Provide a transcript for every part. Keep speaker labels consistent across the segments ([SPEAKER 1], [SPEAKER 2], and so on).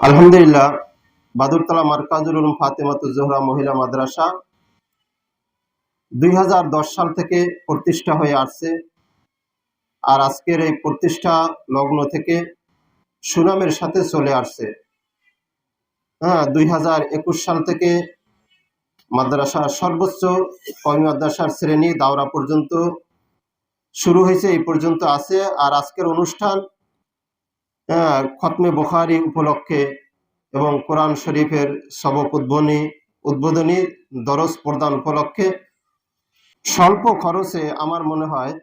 [SPEAKER 1] আলহামদুলিল্লাহ, বাদুরতলা মার্কাজুল উলুম ফাতেমাতুজ জোহরা মহিলা মাদ্রাসা দুই হাজার দশ সাল থেকে প্রতিষ্ঠা হয়ে আসছে। আর আজকের এই প্রতিষ্ঠা লগ্ন থেকে সুনামের সাথে চলে আসছে। হ্যাঁ দুই হাজার একুশ সাল থেকে মাদ্রাসা সর্বোচ্চ কমি মাদ্রাসার শ্রেণি দাওরা পর্যন্ত শুরু হয়েছে, এই পর্যন্ত আছে। আর আজকের অনুষ্ঠান খতমে বুখারি উপলক্ষে এবং কোরআন শরীফের সবক উদ্বোধনী উদ্বোধনী দরজ প্রদান উপলক্ষে স্বল্প খরচে আমার মনে হয়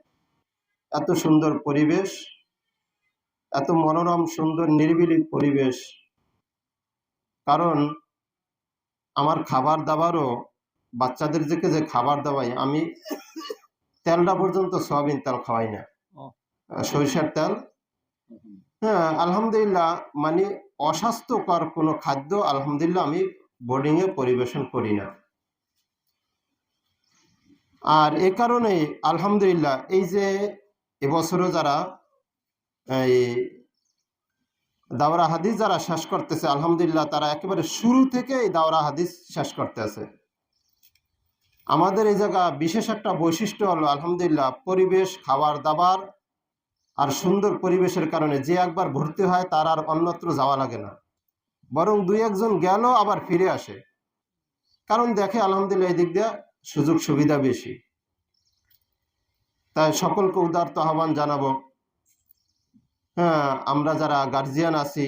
[SPEAKER 1] এত সুন্দর পরিবেশ এত মনোরম সুন্দর নিরিবিলি পরিবেশ। কারণ আমার খাবার দাবারও বাচ্চাদের দিকে যে খাবার দাবাই আমি তেলটা পর্যন্ত সয়াবিন তেল খাওয়াই না। সরিষার তেল হ্যাঁ আলহামদুলিল্লাহ মানে অস্বাস্থ্যকর কোনো খাদ্য আলহামদুলিল্লাহ আমি বোর্ডিং এ পরিবেশন করি না। আর এ কারণে আলহামদুলিল্লাহ, এই যে এবছরও যারা এই দাওরা হাদিস যারা শেষ করতেছে, আলহামদুলিল্লাহ তারা একেবারে শুরু থেকে এই দাওরা হাদিস শেষ করতেছে। আমাদের এই জায়গা বিশেষ একটা বৈশিষ্ট্য হলো, আলহামদুলিল্লাহ, পরিবেশ, খাবার দাবার আর সুন্দর পরিবেশের কারণে যে একবার ভর্তি হয় তার আর অন্যত্র যাওয়া লাগে না। বরং দুই একজন গেল আবার ফিরে আসে। কারণ দেখে আলহামদুলিল্লাহ এই দিক দিয়ে সুযোগ সুবিধা বেশি। তাই সকলকে উদারত আহ্বান জানাব। হ্যাঁ আমরা যারা গার্জিয়ান আছি,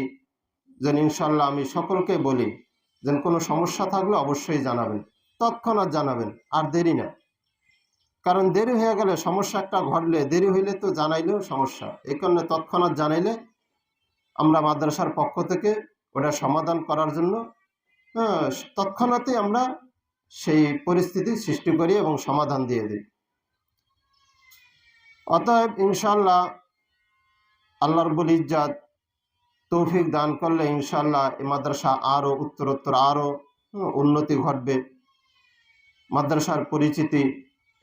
[SPEAKER 1] যেন ইনশাল্লাহ আমি সকলকে বলি, যেন কোনো সমস্যা থাকলে অবশ্যই জানাবেন। তৎক্ষণাৎ জানাবেন, আর দেরি না। কারণ দেরি হয়ে গেলে সমস্যা একটা ঘটলে দেরি হইলে তো জানাইলেও সমস্যা। এই কারণে তৎক্ষণাৎ জানাইলে আমরা মাদ্রাসার পক্ষ থেকে ওটা সমাধান করার জন্য হ্যাঁ, তৎক্ষণাৎই আমরা সেই পরিস্থিতি সৃষ্টি করি এবং সমাধান দিয়ে দিই। অতএব ইনশাল্লাহ আল্লাহ রবুল ইজ্জাত তৌফিক দান করলে ইনশাল্লাহ এই মাদ্রাসা আরও উত্তরোত্তর আরও উন্নতি ঘটবে। মাদ্রাসার পরিচিতি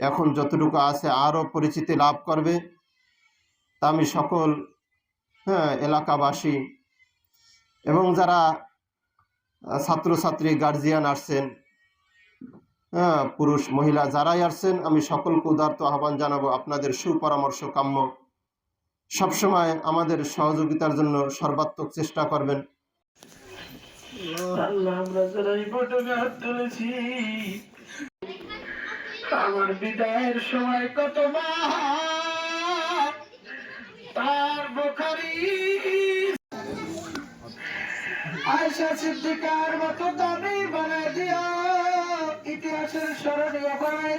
[SPEAKER 1] এখন যতটুকু আছে আরও পরিচিতি লাভ করবে। তা আমি সকল হ্যাঁ এলাকাবাসী এবং যারা ছাত্রছাত্রী গার্জিয়ান আসছেন হ্যাঁ পুরুষ, মহিলা যারাই আসছেন, আমি সকলকে উদার্ত আহ্বান জানাব আপনাদের সুপরামর্শ কাম্য। সবসময় আমাদের সহযোগিতার জন্য সর্বাত্মক চেষ্টা করবেন।
[SPEAKER 2] আমরা যারা এই তুলেছি আমার বিদায়ের সময় কত মা তার বোখারি আয়সা সিদ্দিকার মতো দামি বানায় দিয়া ইতিহাসের স্মরণীয় বানায়